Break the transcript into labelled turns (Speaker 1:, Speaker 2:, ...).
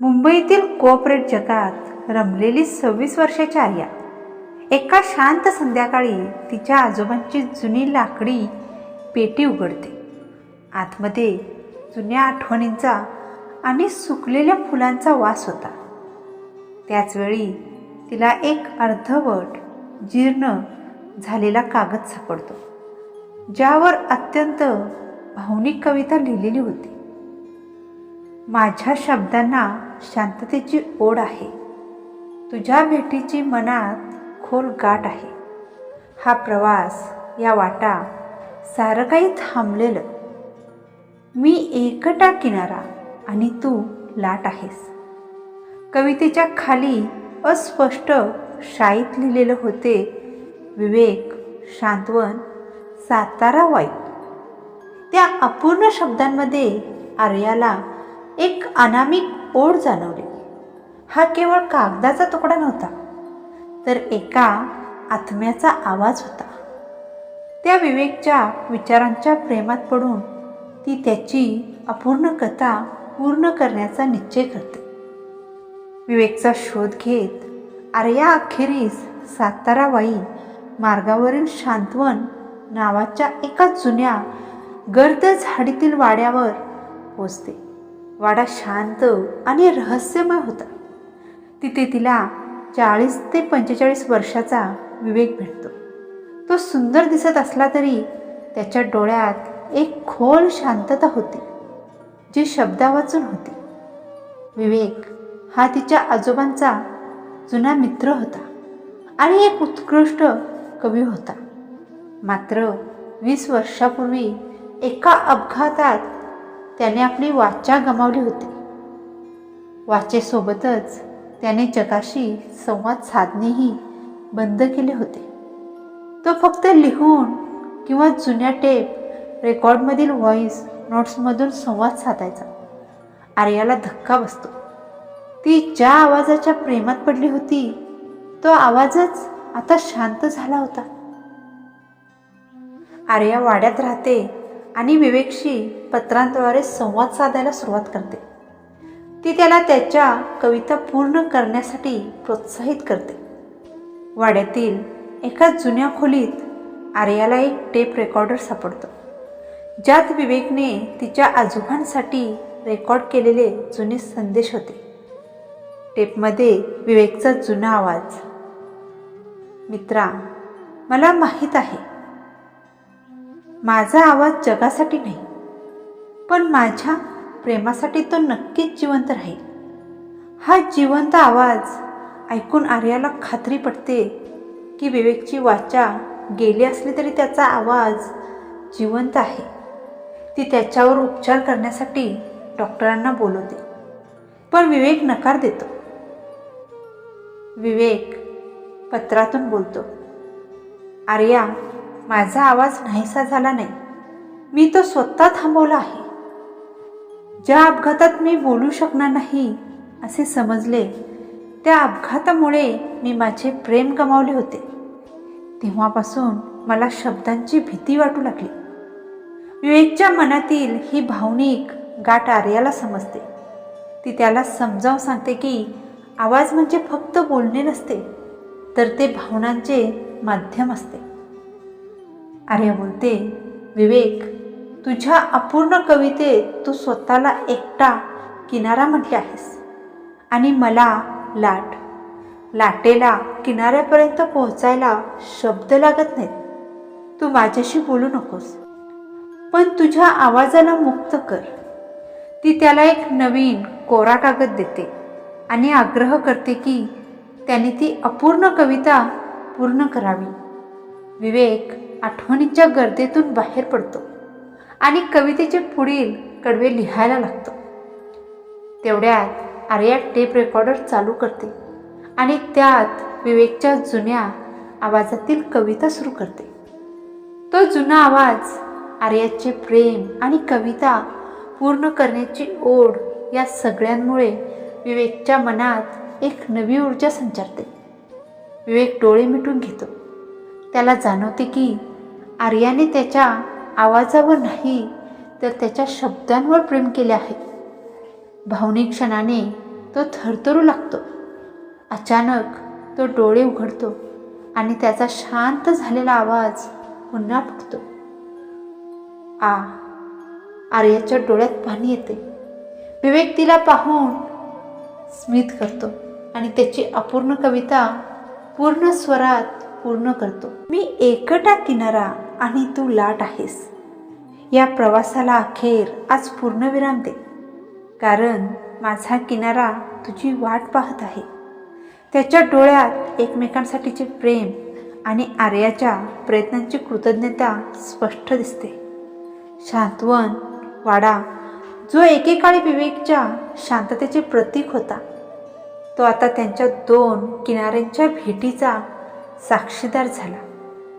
Speaker 1: मुंबईतील कोऑपरेट जगात रमलेली सव्वीस वर्षाची आर्या. एका शांत संध्याकाळी तिच्या आजोबांची जुनी लाकडी पेटी उघडते. आतमध्ये जुन्या आठवणींचा आणि सुकलेल्या फुलांचा वास होता. त्याचवेळी तिला एक अर्धवट जीर्ण झालेला कागद सापडतो ज्यावर अत्यंत भावनिक कविता लिहिलेली होती. माझ्या शब्दांना शांततेची ओढ आहे. तुझ्या भेटीची मनात खोल गाठ आहे. हा प्रवास या वाटा सारं काही थांबलेलं. मी एकटा किनारा आणि तू लाट आहेस. कवितेच्या खाली अस्पष्ट शाईत लिहिलेलं होते विवेक शांतवन सातारा वाईट. त्या अपूर्ण शब्दांमध्ये आर्याला एक अनामिक ओढ जाणवली. हा केवळ कागदाचा तुकडा नव्हता तर एका आत्म्याचा आवाज होता. त्या विवेकच्या विचारांच्या प्रेमात पडून ती त्याची अपूर्ण कथा पूर्ण करण्याचा निश्चय करते. विवेकचा शोध घेत आर्या अखेरीस सातारावाई मार्गावरील शांतवन नावाच्या एका जुन्या गर्द झाडीतील वाड्यावर पोचते. वाडा शांत आणि रहस्यमय होता. तिथे तिला चाळीस ते पंचेचाळीस वर्षाचा विवेक भेटतो. तो सुंदर दिसत असला तरी त्याच्या डोळ्यात एक खोल शांतता होती जी शब्दावाचून होती. विवेक हा तिच्या आजोबांचा जुना मित्र होता आणि एक उत्कृष्ट कवी होता. मात्र वीस वर्षापूर्वी एका अपघातात त्याने आपली वाचा गमावली होती. वाचेसोबतच त्याने जगाशी संवाद साधणेही बंद केले होते. तो फक्त लिहून किंवा जुन्या टेप रेकॉर्डमधील व्हॉईस नोट्समधून संवाद साधायचा. आर्याला धक्का बसतो. ती ज्या आवाजाच्या प्रेमात पडली होती तो आवाजच आता शांत झाला होता. आर्या वाड्यात राहते आणि विवेकशी पत्रांद्वारे संवाद साधायला सुरुवात करते. ती त्याला त्याच्या कविता पूर्ण करण्यासाठी प्रोत्साहित करते. वाड्यातील एका जुन्या खोलीत आर्याला एक टेप रेकॉर्डर सापडतो. ज्यात विवेकने तिच्या आजोबांसाठी रेकॉर्ड केलेले जुने संदेश होते. टेपमध्ये विवेकचा जुना आवाज मित्रा मला माहीत आहे माझा आवाज जगासाठी नाही पण माझ्या प्रेमासाठी तो नक्कीच जिवंत राहील. हा जिवंत आवाज ऐकून आर्याला खात्री पडते की विवेकची वाचा गेली असली तरी त्याचा आवाज जिवंत आहे. ती त्याच्यावर उपचार करण्यासाठी डॉक्टरांना बोलवते पण विवेक नकार देतो. विवेक पत्रातून बोलतो आर्या माझा आवाज नाहीसा झाला नाही. मी तो स्वतः थांबवला आहे. ज्या अपघातात मी बोलू शकणार नाही असे समजले त्या अपघातामुळे मी माझे प्रेम गमावले होते. तेव्हापासून मला शब्दांची भीती वाटू लागली. विवेकच्या मनातील ही भावनिक गाठ आर्याला समजते. ती त्याला समजावून सांगते की आवाज म्हणजे फक्त बोलणे नसते तर ते भावनांचे माध्यम असते. अरे बोलते विवेक तुझ्या अपूर्ण कवितेत तू स्वतःला एकटा किनारा म्हटले आहेस. आणि मला लाट लाटेला किनाऱ्यापर्यंत पोहोचायला शब्द लागत नाहीत. तू माझ्याशी बोलू नकोस. पण तुझ्या आवाजाला मुक्त कर. ती त्याला एक नवीन कोरा कागद देते आणि आग्रह करते की त्याने ती अपूर्ण कविता पूर्ण करावी. विवेक आठवणीच्या गर्दीतून बाहेर पडतो आणि कवितेचे पुढील कडवे लिहायला लागतो. तेवढ्यात आर्या टेप रेकॉर्डर चालू करते आणि त्यात विवेकच्या जुन्या आवाजातील कविता सुरू करते. तो जुना आवाज आर्याचे प्रेम आणि कविता पूर्ण करण्याची ओढ या सगळ्यांमुळे विवेकच्या मनात एक नवी ऊर्जा संचारते. विवेक डोळे मिटून घेतो. त्याला जाणवते की आर्याने त्याच्या आवाजावर नाही तर त्याच्या शब्दांवर प्रेम केले आहे. भावनिक क्षणाने तो थरथरू लागतो. अचानक तो डोळे उघडतो आणि त्याचा शांत झालेला आवाज पुन्हा फुटतो. आ आर्याच्या डोळ्यात पाणी येते. विवेक तिला पाहून स्मित करतो आणि त्याची अपूर्ण कविता पूर्ण स्वरात पूर्ण करतो. मी एकटा किनारा आणि तू लाट आहेस. या प्रवासाला अखेर आज पूर्णविराम दे. कारण माझा किनारा तुझी वाट पाहत आहे. त्याच्या डोळ्यात एकमेकांसाठीचे प्रेम आणि आर्याच्या प्रयत्नांची कृतज्ञता स्पष्ट दिसते. शांतवन वाडा जो एकेकाळी विवेकच्या शांततेचे प्रतीक होता तो आता त्यांच्या दोन किनाऱ्यांच्या भेटीचा साक्षीदार झाला.